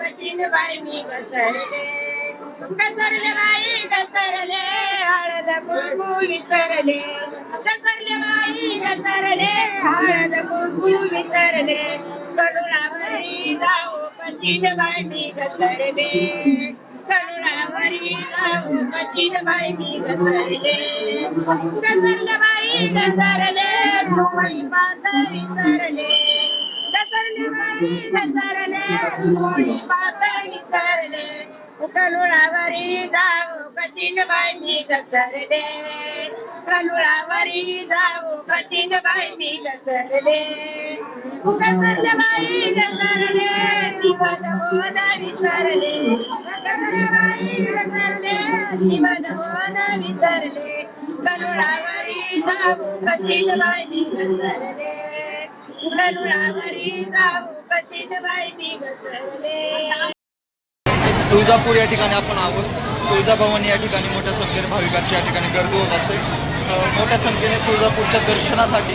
कशीन बाई मी घसरले. घसरले बाई घसरले. हळद कुंकू विसरले घसरले बाई घसरले. हळद कुंकू विसरले करुणावरी जाऊ कशीन बाई मी घसरले. करुणावरी जाऊ कशीन बाई मी घसरले. घसरले बाई घसरले. तुम्ही पातळ विसरले विसरले करुणावरी जाऊ कशीन बाई मी घसरले. करुणावरी जाऊ कशीन बाई मी घसरले घसरले बाई घसरले? जीवन बोध विसरले घसरले बाई घसरले? जीवन विसरले करुणावरी जाऊ कशीन बाई मी घसरले. तुळजापूर या ठिकाणी आपण आहोत. तुळजाभवानी या ठिकाणी मोठ्या संख्येने भाविकांची या ठिकाणी गर्दी होत असते. मोठ्या संख्येने तुळजापूरच्या दर्शनासाठी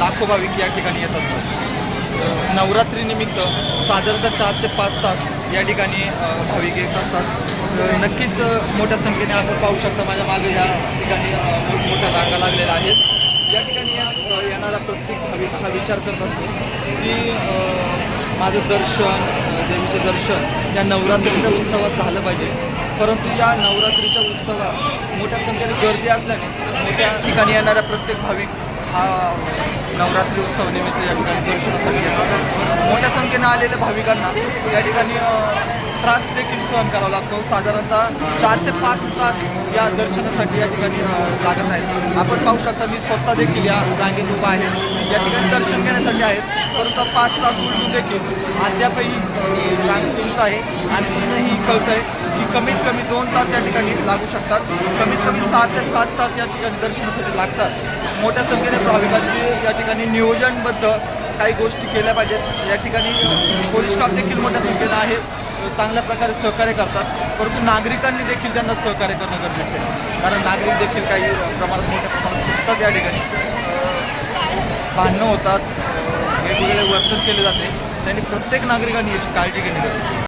लाखो भाविक या ठिकाणी येत असतात. नवरात्रीनिमित्त साधारणतः चार ते पाच तास या ठिकाणी भाविक येत असतात. नक्कीच मोठ्या संख्येने आपण पाहू शकता माझ्या मागे या ठिकाणी अ, मोठमोठ्या रांगा लागलेल्या आहेत. या ठिकाणी या- अ, येणारा प्रत्येक भाविक हा विचार करत असतो की माझं दर्शन देवीचे दर्शन या नवरात्रीच्या उत्सवात झालं पाहिजे. परंतु या नवरात्रीच्या उत्सवात मोठ्या संख्येने गर्दी असल्याने मोठ्या ठिकाणी येणाऱ्या प्रत्येक भाविक हा नवरात्री उत्सव निमित्त या ठिकाणी दर्शनासाठी येतो मोठ्या संख्येने आलेल्या भाविकांना या ठिकाणी त्रास देखील सहन करावा लागतो. साधारणतः चार ते पाच तास या दर्शनासाठी या ठिकाणी लागत आहेत. आपण पाहू शकता मी स्वतः देखील या रांगेत उभा आहे. या ठिकाणी दर्शन घेण्यासाठी आहेत. परंतु पाच तास उलटून देखील अद्यापही रांग सुरूच आहे. आणखीनही कळतं आहे की कमीत कमी दोन तास या ठिकाणी लागू शकतात. कमीत कमी सहा ते सात तास या ठिकाणी दर्शनासाठी लागतात. मोठ्या संख्येने भाविकांची या ठिकाणी नियोजनबद्ध काही गोष्टी केल्या पाहिजेत. या ठिकाणी पोलीस स्टाफ देखील मोठ्या संख्येनं आहे चांगल्या प्रकारे सहकार्य करतात. परंतु नागरिकांनी देखील त्यांना सहकार्य करणं गरजेचं आहे. कारण नागरिक देखील काही प्रमाणात मोठ्या प्रमाणात चुकतात या ठिकाणी. भांडणं होतात. वेगवेगळे वर्तन केले जाते. त्यांनी प्रत्येक नागरिकांनी याची काळजी घेणे गरजेची